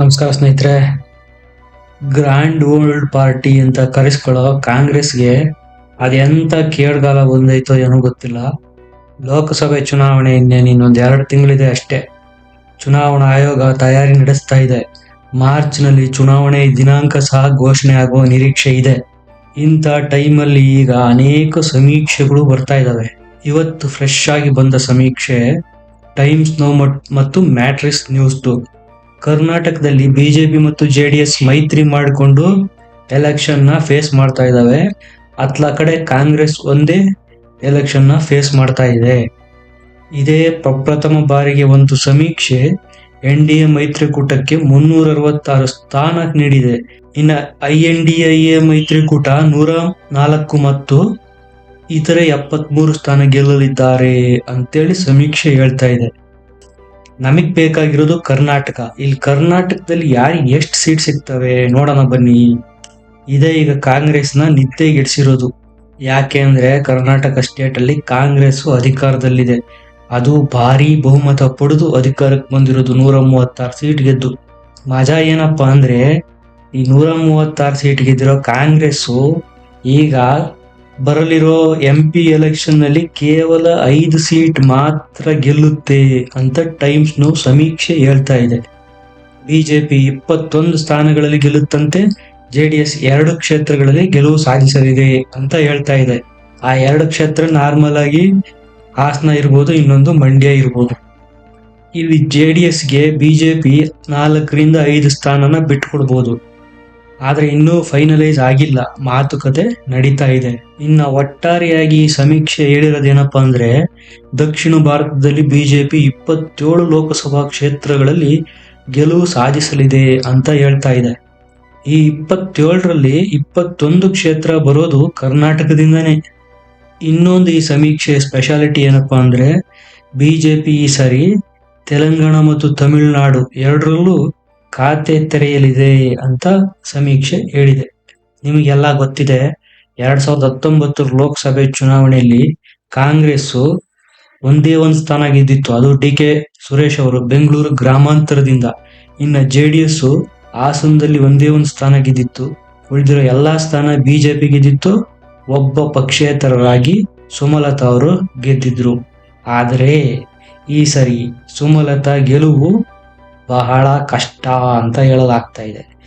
ನಮಸ್ಕಾರ ಸ್ನೇಹಿತರೆ. Grand old party ಅಂತ ಕರೆಸ್ಕೊಳ್ಳೋ ಕಾಂಗ್ರೆಸ್ಗೆ ಅದೆಂತ ಕೇಳ್ಗಾಲ ಬಂದೈತೋ ಏನೋ ಗೊತ್ತಿಲ್ಲ. ಲೋಕಸಭೆ ಚುನಾವಣೆ ಇನ್ನೇನು ಇನ್ನೊಂದು ಎರಡು ತಿಂಗಳಿದೆ ಅಷ್ಟೇ. ಚುನಾವಣಾ ಆಯೋಗ ತಯಾರಿ ನಡೆಸ್ತಾ ಇದೆ. ಮಾರ್ಚ್ನಲ್ಲಿ ಚುನಾವಣೆ ದಿನಾಂಕ ಸಹ ಘೋಷಣೆ ಆಗುವ ನಿರೀಕ್ಷೆ ಇದೆ. ಇಂಥ ಟೈಮಲ್ಲಿ ಈಗ ಅನೇಕ ಸಮೀಕ್ಷೆಗಳು ಬರ್ತಾ ಇದ್ದಾವೆ ಇವತ್ತು ಫ್ರೆಶ್ ಆಗಿ ಬಂದ ಸಮೀಕ್ಷೆ ಟೈಮ್ಸ್ ನೋ ಮತ್ತು ಮ್ಯಾಟ್ರಿಕ್ಸ್ ನ್ಯೂಸ್ದು ಕರ್ನಾಟಕದಲ್ಲಿ ಬಿಜೆಪಿ ಮತ್ತು ಜೆ ಡಿ ಎಸ್ ಮೈತ್ರಿ ಮಾಡಿಕೊಂಡು ಎಲೆಕ್ಷನ್ನ ಫೇಸ್ ಮಾಡ್ತಾ ಇದ್ದಾವೆ ಅತ್ಲ ಕಡೆ ಕಾಂಗ್ರೆಸ್ ಒಂದೇ ಎಲೆಕ್ಷನ್ನ ಫೇಸ್ ಮಾಡ್ತಾ ಇದೆ. ಇದೇ ಪ್ರಪ್ರಥಮ ಬಾರಿಗೆ ಒಂದು ಸಮೀಕ್ಷೆ ಎನ್ ಡಿ ಎ ಮೈತ್ರಿಕೂಟಕ್ಕೆ ಮುನ್ನೂರ ಅರವತ್ತಾರು ಸ್ಥಾನ ನೀಡಿದೆ. ಇನ್ನು I N D I A ಮೈತ್ರಿಕೂಟ ನೂರ ನಾಲ್ಕು ಮತ್ತು ಇತರೆ ಎಪ್ಪತ್ಮೂರು ಸ್ಥಾನ ಗೆಲ್ಲಲಿದ್ದಾರೆ ಅಂತೇಳಿ ಸಮೀಕ್ಷೆ ಹೇಳ್ತಾ ಇದೆ. ನಮಗ್ ಬೇಕಾಗಿರೋದು ಕರ್ನಾಟಕ. ಇಲ್ಲಿ ಕರ್ನಾಟಕದಲ್ಲಿ ಯಾರಿಗೆ ಎಷ್ಟು ಸೀಟ್ ಸಿಗ್ತವೆ ನೋಡೋಣ ಬನ್ನಿ. ಇದೇ ಈಗ ಕಾಂಗ್ರೆಸ್ನ ನಿದ್ದೆಗೆಡಿಸಿರೋದು. ಯಾಕೆ ಅಂದ್ರೆ ಕರ್ನಾಟಕ ಸ್ಟೇಟ್ ಅಲ್ಲಿ ಕಾಂಗ್ರೆಸ್ ಅಧಿಕಾರದಲ್ಲಿದೆ. ಅದು ಭಾರಿ ಬಹುಮತ ಪಡೆದು ಅಧಿಕಾರಕ್ಕೆ ಬಂದಿರೋದು. ನೂರ ಮೂವತ್ತಾರು ಸೀಟ್ ಗೆದ್ದು. ಮಜಾ ಏನಪ್ಪಾ ಅಂದ್ರೆ ಈ ನೂರ ಮೂವತ್ತಾರು ಸೀಟ್ ಗೆದ್ದಿರೋ ಕಾಂಗ್ರೆಸ್ ಈಗ ಬರಲಿರೋ ಎಂ ಪಿ ಎಲೆಕ್ಷನ್ನಲ್ಲಿ ಕೇವಲ ಐದು ಸೀಟ್ ಮಾತ್ರ ಗೆಲ್ಲುತ್ತೆ ಅಂತ ಟೈಮ್ಸ್ ನೋ ಸಮೀಕ್ಷೆ ಹೇಳ್ತಾ ಇದೆ. ಬಿಜೆಪಿ ಇಪ್ಪತ್ತೊಂದು ಸ್ಥಾನಗಳಲ್ಲಿ ಗೆಲ್ಲುತ್ತಂತೆ ಜೆ ಡಿ ಎಸ್ ಎರಡು ಕ್ಷೇತ್ರಗಳಲ್ಲಿ ಗೆಲುವು ಸಾಧಿಸಲಿದೆ ಅಂತ ಹೇಳ್ತಾ ಇದೆ. ಆ ಎರಡು ಕ್ಷೇತ್ರ ನಾರ್ಮಲ್ ಆಗಿ ಹಾಸನ ಇರ್ಬೋದು, ಇನ್ನೊಂದು ಮಂಡ್ಯ ಇರ್ಬೋದು. ಇಲ್ಲಿ ಜೆ ಡಿ ಎಸ್ಗೆ ಬಿಜೆಪಿ ನಾಲ್ಕರಿಂದ ಐದು ಸ್ಥಾನನ ಬಿಟ್ಕೊಡ್ಬೋದು. ಆದ್ರೆ ಇನ್ನೂ ಫೈನಲೈಸ್ ಆಗಿಲ್ಲ. ಮಾತುಕತೆ ನಡೀತಾ ಇದೆ. ಇನ್ನ ಒಟ್ಟಾರೆಯಾಗಿ ಸಮೀಕ್ಷೆ ಹೇಳಿರೋದೇನಪ್ಪ ಅಂದ್ರೆ, ದಕ್ಷಿಣ ಭಾರತದಲ್ಲಿ ಬಿಜೆಪಿ ಇಪ್ಪತ್ತೇಳು ಲೋಕಸಭಾ ಕ್ಷೇತ್ರಗಳಲ್ಲಿ ಗೆಲುವು ಸಾಧಿಸಲಿದೆ ಅಂತ ಹೇಳ್ತಾ ಇದೆ. ಈ ಇಪ್ಪತ್ತೇಳರಲ್ಲಿ ಇಪ್ಪತ್ತೊಂದು ಕ್ಷೇತ್ರ ಬರೋದು ಕರ್ನಾಟಕದಿಂದನೇ. ಇನ್ನೊಂದು ಈ ಸಮೀಕ್ಷೆ ಸ್ಪೆಷಾಲಿಟಿ ಏನಪ್ಪಾ ಅಂದ್ರೆ ಬಿಜೆಪಿ ಈ ಸಾರಿ ತೆಲಂಗಾಣ ಮತ್ತು ತಮಿಳುನಾಡು ಎರಡರಲ್ಲೂ ಖಾತೆ ತೆರೆಯಲಿದೆ ಅಂತ ಸಮೀಕ್ಷೆ ಹೇಳಿದೆ. ನಿಮಗೆಲ್ಲ ಗೊತ್ತಿದೆ, ಎರಡ್ ಸಾವಿರದ ಹತ್ತೊಂಬತ್ತರ ಲೋಕಸಭೆ ಚುನಾವಣೆಯಲ್ಲಿ ಕಾಂಗ್ರೆಸ್ ಒಂದೇ ಒಂದು ಸ್ಥಾನ ಗೆದ್ದಿತ್ತು. ಅದು ಡಿ ಕೆ ಸುರೇಶ್ ಅವರು ಬೆಂಗಳೂರು ಗ್ರಾಮಾಂತರದಿಂದ. ಇನ್ನ ಜೆ ಡಿ ಎಸ್ ಹಾಸನದಲ್ಲಿ ಒಂದೇ ಒಂದು ಸ್ಥಾನ ಗೆದ್ದಿತ್ತು. ಉಳಿದಿರೋ ಎಲ್ಲಾ ಸ್ಥಾನ ಬಿಜೆಪಿ ಗೆದ್ದಿತ್ತು. ಒಬ್ಬ ಪಕ್ಷೇತರರಾಗಿ ಸುಮಲತಾ ಅವರು ಗೆದ್ದಿದ್ರು. ಆದರೆ ಈ ಸರಿ ಸುಮಲತಾ ಗೆಲುವು ಬಹಳ ಕಷ್ಟ ಅಂತ ಹೇಳಲಾಗ್ತಾ ಇದೆ.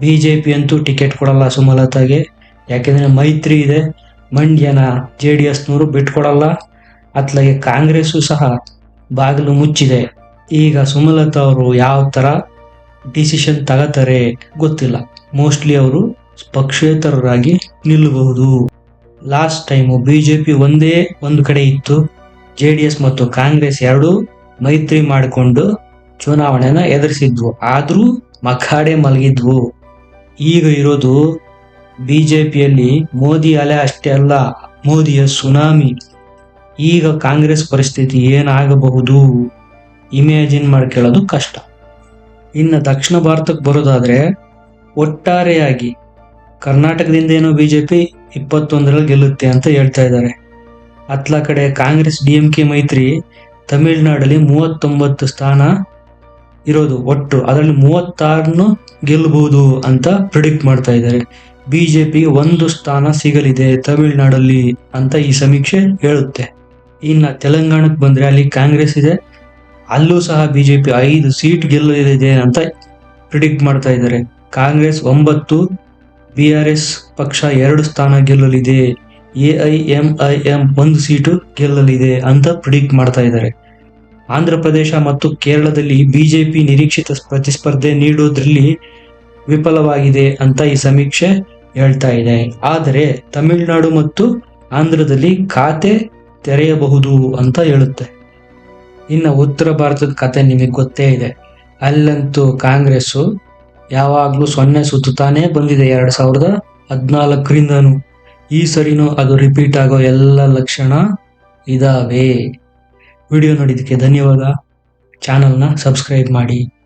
ಬಿಜೆಪಿ ಅಂತೂ ಟಿಕೆಟ್ ಕೊಡಲ್ಲ ಸುಮಲತಾಗೆ. ಯಾಕೆಂದ್ರೆ ಮೈತ್ರಿ ಇದೆ. ಮಂಡ್ಯನ ಜೆ ಡಿ ಎಸ್ನವರು ಬಿಟ್ಕೊಡಲ್ಲ. ಅತ್ಲಾಗೆ ಕಾಂಗ್ರೆಸ್ಸು ಸಹ ಬಾಗಿಲು ಮುಚ್ಚಿದೆ. ಈಗ ಸುಮಲತಾ ಅವರು ಯಾವ ತರ ಡಿಸಿಷನ್ ತಗತಾರೆ ಗೊತ್ತಿಲ್ಲ. ಮೋಸ್ಟ್ಲಿ ಅವರು ಪಕ್ಷೇತರರಾಗಿ ನಿಲ್ಲಬಹುದು ಲಾಸ್ಟ್ ಟೈಮು ಬಿಜೆಪಿ ಒಂದೇ ಒಂದು ಕಡೆ ಇತ್ತು. ಜೆ ಡಿ ಎಸ್ ಮತ್ತು ಕಾಂಗ್ರೆಸ್ ಎರಡು ಮೈತ್ರಿ ಮಾಡಿಕೊಂಡು ಚುನಾವಣೆನ ಎದುರಿಸಿದ್ವು. ಆದ್ರೂ ಮಖಾಡೆ ಮಲಗಿದ್ವು. ಈಗ ಇರೋದು ಬಿಜೆಪಿಯಲ್ಲಿ ಮೋದಿ ಅಲೆ ಅಷ್ಟೇ ಅಲ್ಲ, ಮೋದಿಯ ಸುನಾಮಿ. ಈಗ ಕಾಂಗ್ರೆಸ್ ಪರಿಸ್ಥಿತಿ ಏನಾಗಬಹುದು? ಇಮ್ಯಾಜಿನ್ ಮಾಡ್ಕೊಳ್ಳೋದು ಕಷ್ಟ. ಇನ್ನು ದಕ್ಷಿಣ ಭಾರತಕ್ಕೆ ಬರೋದಾದ್ರೆ ಒಟ್ಟಾರೆಯಾಗಿ ಕರ್ನಾಟಕದಿಂದ ಏನೋ ಪಿ ಇಪ್ಪತ್ತೊಂದರಲ್ಲಿ ಗೆಲ್ಲುತ್ತೆ ಅಂತ ಹೇಳ್ತಾ ಇದ್ದಾರೆ. ಅತ್ಲ ಕಡೆ ಕಾಂಗ್ರೆಸ್ ಡಿ ಎಂ ಕೆ ಮೈತ್ರಿ ತಮಿಳುನಾಡಲ್ಲಿ ಮೂವತ್ತೊಂಬತ್ತು ಸ್ಥಾನ ಇರೋದು ಒಟ್ಟು ಅದರಲ್ಲಿ ಮೂವತ್ತಾರನ್ನು ಗೆಲ್ಲಬಹುದು ಅಂತ ಪ್ರಿಡಿಕ್ಟ್ ಮಾಡ್ತಾ ಇದ್ದಾರೆ. ಬಿಜೆಪಿಗೆ ಒಂದು ಸ್ಥಾನ ಸಿಗಲಿದೆ ತಮಿಳುನಾಡಲ್ಲಿ ಅಂತ ಈ ಸಮೀಕ್ಷೆ ಹೇಳುತ್ತೆ. ಇನ್ನ ತೆಲಂಗಾಣಕ್ಕೆ ಬಂದ್ರೆ ಅಲ್ಲಿ ಕಾಂಗ್ರೆಸ್ ಇದೆ. ಅಲ್ಲೂ ಸಹ ಬಿಜೆಪಿ ಐದು ಸೀಟ್ ಗೆಲ್ಲಲಿದೆ ಅಂತ ಪ್ರಿಡಿಕ್ಟ್ ಮಾಡ್ತಾ ಇದ್ದಾರೆ. ಕಾಂಗ್ರೆಸ್ ಒಂಬತ್ತು ಬಿ ಆರ್ ಎಸ್ ಪಕ್ಷ ಎರಡು ಸ್ಥಾನ ಗೆಲ್ಲಲಿದೆ. A I M I M ಒಂದು ಸೀಟು ಗೆಲ್ಲಲಿದೆ ಅಂತ ಪ್ರಿಡಿಕ್ಟ್ ಮಾಡ್ತಾ ಇದ್ದಾರೆ. ಆಂಧ್ರ ಪ್ರದೇಶ ಮತ್ತು ಕೇರಳದಲ್ಲಿ ಬಿಜೆಪಿ ನಿರೀಕ್ಷಿತ ಪ್ರತಿಸ್ಪರ್ಧೆ ನೀಡೋದ್ರಲ್ಲಿ ವಿಫಲವಾಗಿದೆ ಅಂತ ಈ ಸಮೀಕ್ಷೆ ಹೇಳ್ತಾ ಇದೆ. ಆದರೆ ತಮಿಳುನಾಡು ಮತ್ತು ಆಂಧ್ರದಲ್ಲಿ ಖಾತೆ ತೆರೆಯಬಹುದು ಅಂತ ಹೇಳುತ್ತೆ. ಇನ್ನು ಉತ್ತರ ಭಾರತದ ಕತೆ ನಿಮಗೆ ಗೊತ್ತೇ ಇದೆ. ಅಲ್ಲಂತೂ ಕಾಂಗ್ರೆಸ್ಸು ಯಾವಾಗಲೂ ಸೊನ್ನೆ ಸುತ್ತಾನೇ ಬಂದಿದೆ ಎರಡು ಸಾವಿರದ ಹದಿನಾಲ್ಕರಿಂದನೂ. ಈ ಸರಿನೂ ಅದು ರಿಪೀಟ್ ಆಗೋ ಎಲ್ಲ ಲಕ್ಷಣ ಇದಾವೆ. ವಿಡಿಯೋ ನೋಡಿದ್ದಕ್ಕೆ ಧನ್ಯವಾದ. ಚಾನಲ್ನ ಸಬ್ಸ್ಕ್ರೈಬ್ ಮಾಡಿ.